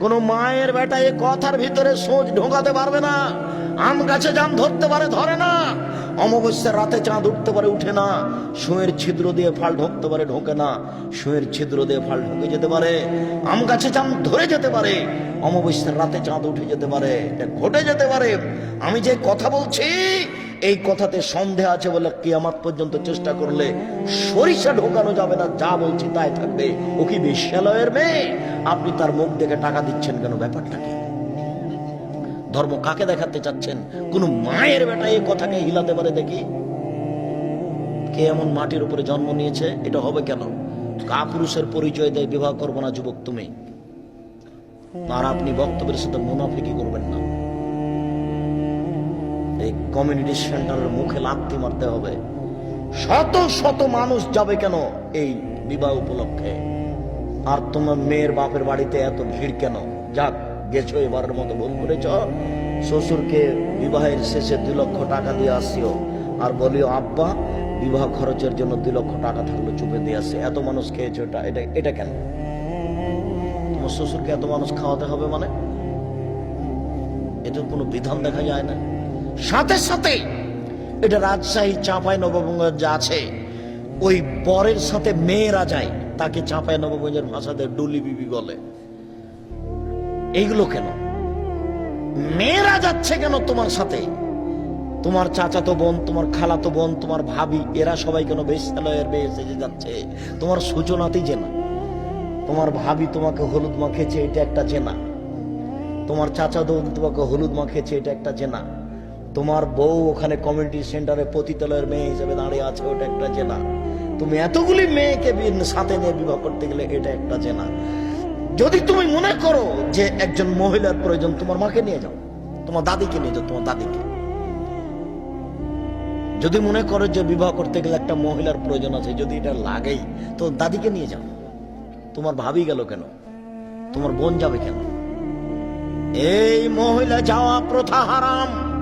কোন মায়ের বেটা এই কথার ভিতরে সোচ ঢোকাতে পারবে না। আম গাছে জাম ধরতে পারে, ধরে না। অমাবস্যার রাতে চাঁদ উঠতে পারে, উঠে না। সুয়ের ছিদ্র দিয়ে ফাল ঢোকতে পারে, ঢোকে না। সুয়ের ছিদ্র দিয়ে ফাল ঢুকে যেতে পারে। আম গাছে জাম ধরে যেতে পারে। অমাবস্যার রাতে চাঁদ উঠে যেতে পারে। এটা ঘটে যেতে পারে। আমি যে কথা বলছি এই কথাতে সন্দেহ আছে বলে কিয়ামাত পর্যন্ত চেষ্টা করলে সরিষা ঢোকানো যাবে না, যা বলছি তাই থাকবে। ও কি বিশ্বলয়ের মেয়ে? আপনি তার মুখ দেখে টাকা দিচ্ছেন কেন? ব্যাপারটা কি? ধর্ম কাকে দেখাতে চাচ্ছেন? কোন মায়ের বেটা এই কথাকে হিলাতে পারে দেখি? কে এমন মাটির উপরে জন্ম নিয়েছে? এটা হবে কেন? কাপুরুষের পরিচয় দেয় বিবাহ করব না, যুবক তুমি। আর আপনি বক্তব্যের সাথে মুনাফিকি করবেন না। এই কমিউনিটি সেন্টারের মুখে লাত্তি মারতে হবে। শত শত মানুষ যাবে কেন এই বিবাহ উপলক্ষে? আর তোমার মেয়ের বাপের বাড়িতে এত ভিড় কেন? যাক, গেছো এবারের মতো ভুল করেছ। শ্বশুরকে বিবাহের শেষে দুই লক্ষ টাকা দিয়ে আসিও। আর বলিও, আব্বা, বিবাহ খরচের জন্য দুই লক্ষ টাকা থাকল, চুপে দিয়ে আসছে এত মানুষ খেয়েছো এটা এটা এটা কেন? তোমার শ্বশুরকে এত মানুষ খাওয়াতে হবে মানে? এটার কোনো বিধান দেখা যায় না। সাথে সাথে এটা রাজশাহী চাঁপাই নবগঞ্জ আছে, ওই বরের সাথে মেয়েরা যায়, তাকে চাঁপাই নবগঞ্জের ভাষাতে ডুলি বিবি বলে। এইগুলো কেন? মেয়েরা যাচ্ছে কেন তোমার সাথে? তোমার চাচাতো বোন, তোমার খালাতো বোন, তোমার ভাবি, এরা সবাই কেন বেশালয়ের বেয়ে সেজে যাচ্ছে? তোমার সূচনাতেই জেনা তোমার ভাবি তোমাকে হলুদ মাখেছে এটা একটা জেনা তোমার চাচা বোন তোমাকে হলুদ মাখেছে এটা একটা জেনা তোমার বউ ওখানে কমিউনিটি সেন্টারে পতিতালয়ের মেয়ে হিসেবে দাঁড়িয়ে আছে, ওটা একটা জেনা। তুমি এতগুলি মেয়েকে সাথে নিয়ে বিবাহ করতে গেলে এটা একটা জেনা। যদি তুমি মনে করো যে একজন মহিলার প্রয়োজন, তোমার মাকে নিয়ে যাও, তোমার দাদিকে নিয়ে যাও, তোমার দাদিকে। যদি মনে করো যে বিবাহ করতে গেলে একটা মহিলার প্রয়োজন আছে, যদি এটা লাগেই, তো দাদিকে নিয়ে যাও। তোমার ভাবি গেল কেন? তোমার বোন যাবে কেন? এই মহিলা যাওয়া প্রথা হারাম।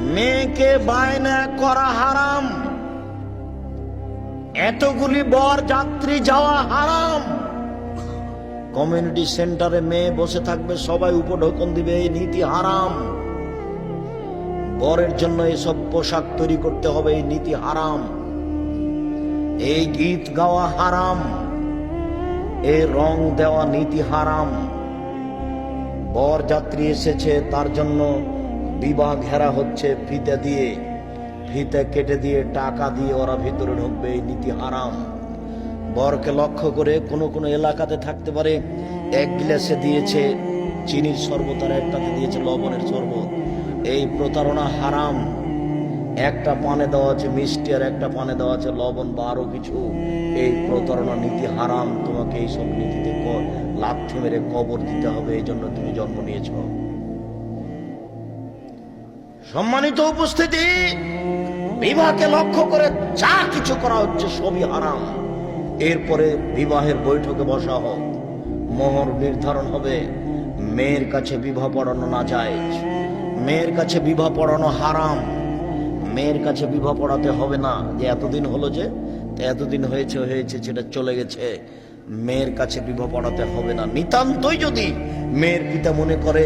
মেয়েকে বায়না করা হারাম। এতগুলি বর যাত্রী যাওয়া হারাম। কমিউনিটি সেন্টারে মেয়ে বসে থাকবে, সবাই উপঢৌকন দিবে, এই নীতি হারাম। বরের জন্য এসব পোশাক তৈরি করতে হবে, এই নীতি হারাম। এই গীত গাওয়া হারাম। এই রং দেওয়া নীতি হারাম। বর যাত্রী এসেছে, তার জন্য বিবাহ ঘেরা হচ্ছে ফিতে দিয়ে। ফিতে কেটে দিয়ে টাকা দিয়ে ওরা ভিতরে ঢুকবে, এই নীতি হারাম। বরকে লক্ষ্য করে কোনো কোনো এলাকাতে থাকতে পারে, এক গ্লাসে দিয়েছে চিনির শরবত আর একটাতে দিয়েছে লবণের শরবত। এই প্রতারণা হারাম। একটা পানে দেওয়া আছে মিষ্টি আর একটা পানে দেওয়া আছে লবণ বা আরও কিছু। এই প্রতারণা নীতি হারাম। তোমাকে এইসব নীতিতে লাথি মেরে কবর দিতে হবে, এই জন্য তুমি জন্ম নিয়েছ। সম্মানিত উপস্থিতি, বিবাহকে লক্ষ্য করে যা কিছু করা হচ্ছে সবই হারাম। এরপরে বিবাহের বৈঠকে বসা হোক, মোহর নির্ধারণ হবে, মেয়ের কাছে বিবাহ পড়ানো না যায়, মেয়ের কাছে বিবাহ পড়ানো হারাম, মেয়ের কাছে বিবাহ পড়াতে হবে না। যে এতদিন হলো যে এতদিন হয়েছে হয়েছে, সেটা চলে গেছে। মেয়ের কাছে বিবাহ পড়াতে হবে না। নিতান্তই যদি মেয়ের পিতা মনে করে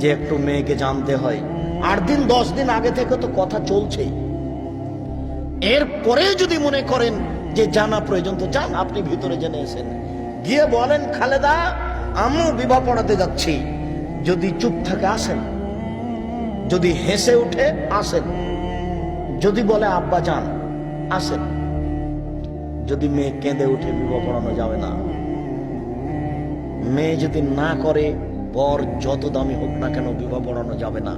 যে একটু মেয়েকে জানতে হয় আট দিন, দশ দিন আগে থেকে তো কথা চলছেই। এরপরে যদি মনে করেন যে জানা প্রয়োজন, তো যান, আপনি ভিতরে জেনে এসেন গিয়ে বলেন, খালেদা, আমিও বিবাহ পড়াতে যাচ্ছি। যদি চুপ থাকে, আসেন। যদি হেসে উঠে, আসেন। যদি বলে, আব্বা যান, আসেন। যদি মেয়ে কেঁদে উঠে বিবাহ পড়ানো যাবে না। মেয়ে যদি না করে, বর যত দামি হোক না কেন বিবাহ পড়ানো যাবে না।